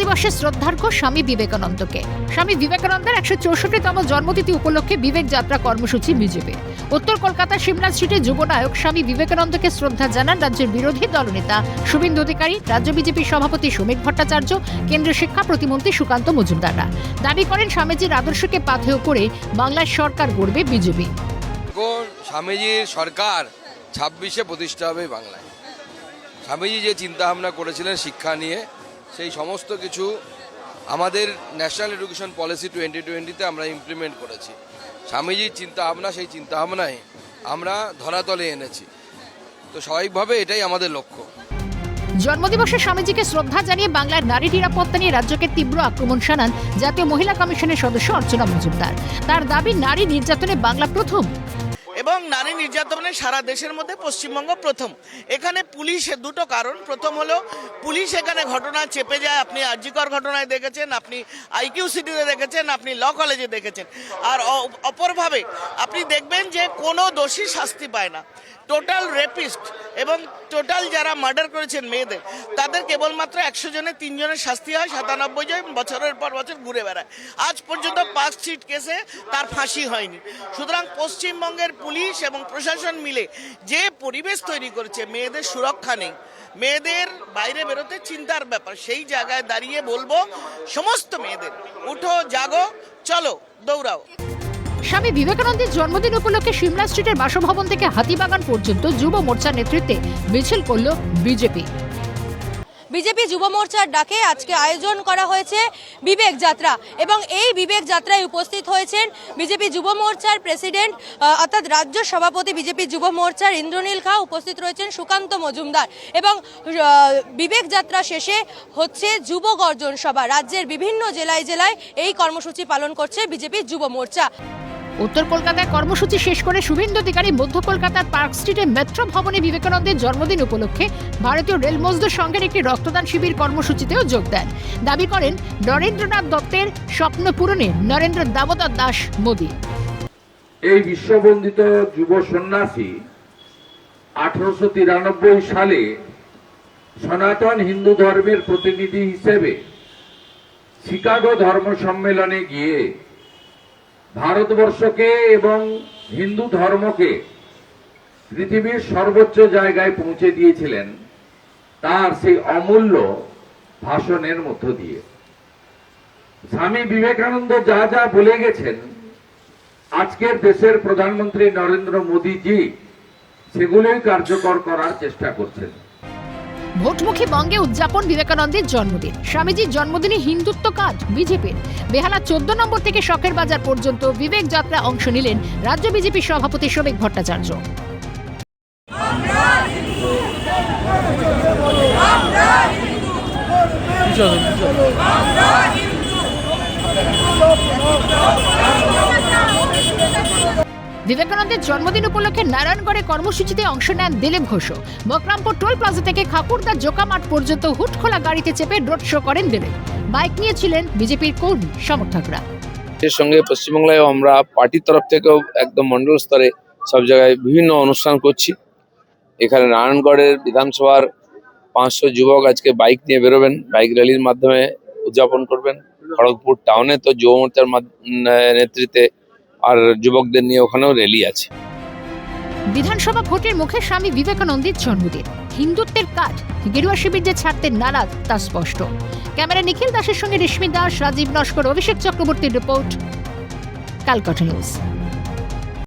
জন্মদিবসে শ্রদ্ধার্ঘ্য স্বামী বিবেকানন্দকে। স্বামী বিবেকানন্দের একশো চৌষট্টিতম জন্মতিথি উপলক্ষে বিবেক যাত্রা কর্মসূচি বিজেপি। উত্তর কলকাতার সিমলা স্ট্রিটে যুবনায়ক স্বামী বিবেকানন্দকে শ্রদ্ধা জানান রাজ্যের বিরোধী দলনেতা, শুভেন্দু অধিকারী, রাজ্য বিজেপি সভাপতি শ্রমিক ভট্টাচার্য, কেন্দ্রীয় শিক্ষা প্রতিমন্ত্রী সুকান্ত মজুমদাররা। দাবি করেন স্বামীজির আদর্শকে পাথেয় করে বাংলার সরকার গড়বে বিজেপি। স্বামীজির সরকার ছাব্বিশে প্রতিষ্ঠা হবে বাংলায়। স্বামীজি যে চিন্তা ভাবনা করেছিলেন শিক্ষা নিয়ে সেই সমস্ত কিছু আমাদের ন্যাশনাল এডুকেশন পলিসি টোয়েন্টি টোয়েন্টিতে আমরা ইমপ্লিমেন্ট করেছি। স্বামীজির চিন্তা ভাবনা সেই চিন্তা ভাবনায় আমরা ধরাতলে এনেছি। তো স্বাভাবিকভাবে এটাই আমাদের লক্ষ্য। জন্মদিবসে স্বামীজিকে শ্রদ্ধা জানিয়ে বাংলার নারী নিরাপত্তা নিয়ে রাজ্যকে তীব্র আক্রমণ শানান জাতীয় মহিলা কমিশনের সদস্য অর্চনা মজুমদার। তার দাবি, নারী নির্যাতনে বাংলা প্রথম। এবং নারী নির্যাতনে সারা দেশের মধ্যে পশ্চিমবঙ্গ প্রথম। এখানে পুলিশের দুটো কারণ। প্রথম হলো, পুলিশ এখানে ঘটনা চেপে যায়। আপনি আর্জিকর ঘটনায় দেখেছেন, আপনি আইকিউ সিটিতে দেখেছেন, আপনি ল কলেজে দেখেছেন। আর অপরভাবে, আপনি দেখবেন যে কোনো দোষী শাস্তি পায় না। টোটাল রেপিস্ট এবং টোটাল যারা মার্ডার করেছেন মেয়েদের, তাদের কেবলমাত্র একশো জনের তিনজনের শাস্তি হয়, সাতানব্বই জন বছরের পর বছর ঘুরে বেড়ায়। আজ পর্যন্ত পাঁচ সিট কেসে তার ফাঁসি হয়নি। সুতরাং পশ্চিমবঙ্গের পুলিশ এবং প্রশাসন মিলে যে পরিবেশ তৈরি করেছে, মেয়েদের সুরক্ষা নেই। মেয়েদের বাইরে বেরোতে চিন্তার ব্যাপার। সেই জায়গায় দাঁড়িয়ে বলব, সমস্ত মেয়েদের, উঠো, জাগো, চলো, দৌড়াও। স্বামী বিবেকানন্দের জন্মদিন উপলক্ষে সিমলা স্ট্রিটের বাসভবন থেকে হাতিবাগান পর্যন্ত যুব মোর্চার নেতৃত্বে মিছিল করল বিজেপি। বিজেপি যুব মোর্চার ডাকে আজকে আয়োজন করা হয়েছে বিবেক যাত্রা এবং এই বিবেক যাত্রায় উপস্থিত হয়েছেন বিজেপি যুব মোর্চার প্রেসিডেন্ট অর্থাৎ রাজ্য সভাপতি বিজেপি যুব মোর্চার ইন্দ্রনীল খা উপস্থিত রয়েছেন সুকান্ত মজুমদার এবং বিবেক যাত্রা শেষে হচ্ছে যুব গর্জন সভা। রাজ্যের বিভিন্ন জেলায় জেলায় এই কর্মসূচি পালন করছে বিজেপি যুব মোর্চা। উত্তর কলকাতায় কর্মসূচি শেষ করে শুভেন্দু অধিকারী মধ্য কলকাতার পার্ক স্ট্রিটে মেট্রো ভবনে বিবেকানন্দের জন্মদিন উপলক্ষে ভারতীয় রেল মজদুর সংঘের একটি রক্তদান শিবির কর্মসূচিতেও যোগ দেন। দাবি করেন, নরেন্দ্রনাথ দত্তের স্বপ্ন পূরণে নরেন্দ্র দামোদর দাস মোদী। এই বিশ্ববন্দিত যুব সন্ন্যাসী আঠারোশো তিরানব্বই সালে সনাতন হিন্দু ধর্মের প্রতিনিধি হিসেবে শিকাগো ধর্ম সম্মেলনে গিয়ে ভারতবর্ষকে এবং হিন্দু ধর্মকে পৃথিবীর সর্বোচ্চ জায়গায় পৌঁছে দিয়েছিলেন তার সেই অমূল্য ভাষণের মধ্য দিয়ে। স্বামী বিবেকানন্দ যা যা বলে গেছেন, আজকের দেশের প্রধানমন্ত্রী নরেন্দ্র মোদীজি সেগুলোই কার্যকর করার চেষ্টা করছেন। ভোটমুখী বঙ্গে উদযাপন বিবেকানন্দের জন্মদিন। স্বামীজির জন্মদিনে হিন্দুত্ব কাজ, বিজেপির। বেহালা চোদ্দ নম্বর থেকে শখের বাজার পর্যন্ত বিবেক যাত্রা অংশ নিলেন রাজ্য বিজেপি সভাপতি শ্রমিক ভট্টাচার্য। বিবেকানন্দের জন্মদিন উপলক্ষে নারায়ণগড়ে কর্মসূচিতে অংশ নেন দিলীপ ঘোষ। বকরামপুর টোল প্লাজা থেকে খাকুরদা জোকামাঠ পর্যন্ত হুট খোলা গাড়িতে চেপে রোড শো করেন দিলীপ। বাইক নিয়েছিলেন বিজেপির কর্মী, সমর্থকরা। এর সঙ্গে পশ্চিমবাংলায় আমরা পার্টির তরফ থেকেও একদম মন্ডল স্তরে সব জায়গায় বিভিন্ন অনুষ্ঠান করছি। এখানে নারায়ণগড়ের বিধানসভার পাঁচশো যুবক আজকে বাইক নিয়ে বেরোবেন। বাইক র্যালির মাধ্যমে উদযাপন করবেন। খড়গপুর টাউনে তো যুব মোর্চার নেতৃত্বে আর যুবকদের নিয়ে ওখানেও র্যালি আছে। বিধানসভা ভোটের মুখে স্বামী বিবেকানন্দের জন্মদিন। হিন্দুত্বের কাজ গেরুয়া শিবির যে ছাড়তে নারাজ, তা স্পষ্ট। ক্যামেরা নিখিল দাসের সঙ্গে রেশমি দাস, রাজীব নস্কর, অভিষেক চক্রবর্তীর রিপোর্ট ক্যালকাটা নিউজ।